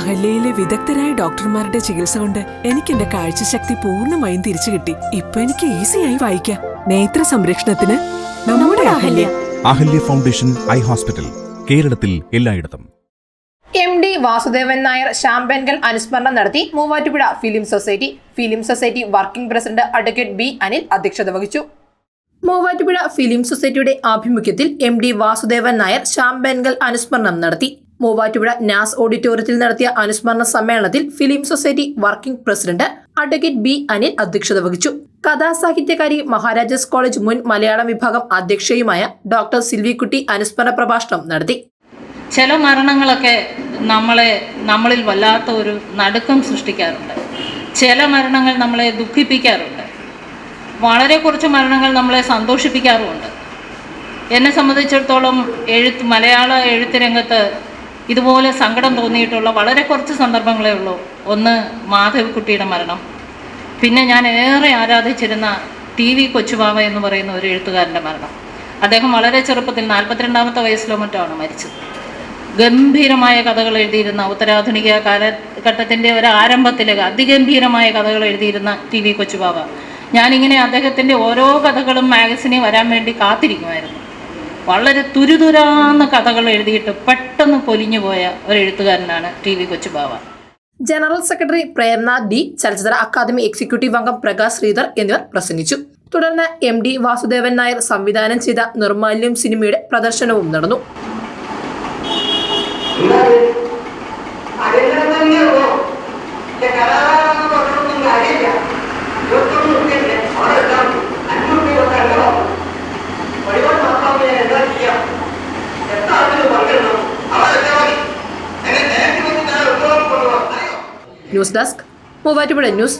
അഹല്യയിലെ വിദഗ്ധരായ ഡോക്ടർമാരുടെ ചികിത്സ കൊണ്ട് എനിക്ക് എന്റെ കാഴ്ചശക്തി പൂർണമായും തിരിച്ചു കിട്ടി. ഇപ്പൊ എനിക്ക് ഈസിയായി വായിക്കാം. നേത്ര സംരക്ഷണത്തിന് നമ്മുടെ Ahalya. Ahalya foundation eye hospital കേരളത്തിൽ എല്ലായിടത്തും. എം ഡി വാസുദേവൻ നായർ ശാമ്പൻകൽ അനുസ്മരണം നടത്തി Muvattupuzha film society. Film society working president advocate B Anil അധ്യക്ഷത വഹിച്ചു. മൂവാറ്റുപുഴ ഫിലിം സൊസൈറ്റിയുടെ ആഭിമുഖ്യത്തിൽ എം ഡി വാസുദേവൻ നായർ ശാമ്പൻകൽ അനുസ്മരണം നടത്തി. മൂവാറ്റുപുഴ നാസ് ഓഡിറ്റോറിയത്തിൽ നടത്തിയ അനുസ്മരണ സമ്മേളനത്തിൽ film society working president advocate B Anil അധ്യക്ഷത വഹിച്ചു. കഥാസാഹിത്യകാരി മഹാരാജാസ് കോളേജ് മുൻ മലയാളം വിഭാഗം അധ്യക്ഷയുമായ ഡോക്ടർ സിൽവിക്കുട്ടി അനുസ്മരണ പ്രഭാഷണം നടത്തി. ചില മരണങ്ങളൊക്കെ നമ്മളെ നമ്മളിൽ വല്ലാത്ത ഒരു നടുക്കം സൃഷ്ടിക്കാറുണ്ട്. ചില മരണങ്ങൾ നമ്മളെ ദുഃഖിപ്പിക്കാറുണ്ട്. വളരെ കുറച്ച് മരണങ്ങൾ നമ്മളെ സന്തോഷിപ്പിക്കാറുമുണ്ട്. എന്നെ സംബന്ധിച്ചിടത്തോളം എഴുത്ത് മലയാള എഴുത്ത് രംഗത്ത് ഇതുപോലെ സങ്കടം തോന്നിയിട്ടുള്ള വളരെ കുറച്ച് സന്ദർഭങ്ങളേ ഉള്ളൂ. ഒന്ന് മാധവിക്കുട്ടിയുടെ മരണം. പിന്നെ ഞാൻ ഏറെ ആരാധിച്ചിരുന്ന ടി വി കൊച്ചുബാവ എന്ന് പറയുന്ന ഒരു എഴുത്തുകാരന്റെ മരണം. അദ്ദേഹം വളരെ ചെറുപ്പത്തിൽ നാൽപ്പത്തിരണ്ടാമത്തെ വയസ്സിലോ മറ്റോ ആണ് മരിച്ചത്. ഗംഭീരമായ കഥകൾ എഴുതിയിരുന്ന ഉത്തരാധുനിക കാലഘട്ടത്തിന്റെ ഒരു ആരംഭത്തിലെ അതിഗംഭീരമായ കഥകൾ എഴുതിയിരുന്ന ടി വി കൊച്ചുബാവ ഞാനിങ്ങനെ അദ്ദേഹത്തിന്റെ ഓരോ കഥകളും മാഗസിനിൽ വരാൻ വേണ്ടി കാത്തിരിക്കുമായിരുന്നു. വളരെ തുരുതുരാന്ന കഥകൾ എഴുതിയിട്ട് പെട്ടെന്ന് പൊലിഞ്ഞു പോയ ഒരു എഴുത്തുകാരനാണ് T V Kochubava. General secretary Premnath D ചലച്ചിത്ര അക്കാദമി എക്സിക്യൂട്ടീവ് അംഗം പ്രകാശ് ശ്രീധർ എന്നിവർ പ്രസംഗിച്ചു. തുടർന്ന് എം ഡി വാസുദേവൻ നായർ സംവിധാനം ചെയ്ത നിർമാല്യം സിനിമയുടെ പ്രദർശനവും നടന്നു. News desk Muvattupuzha news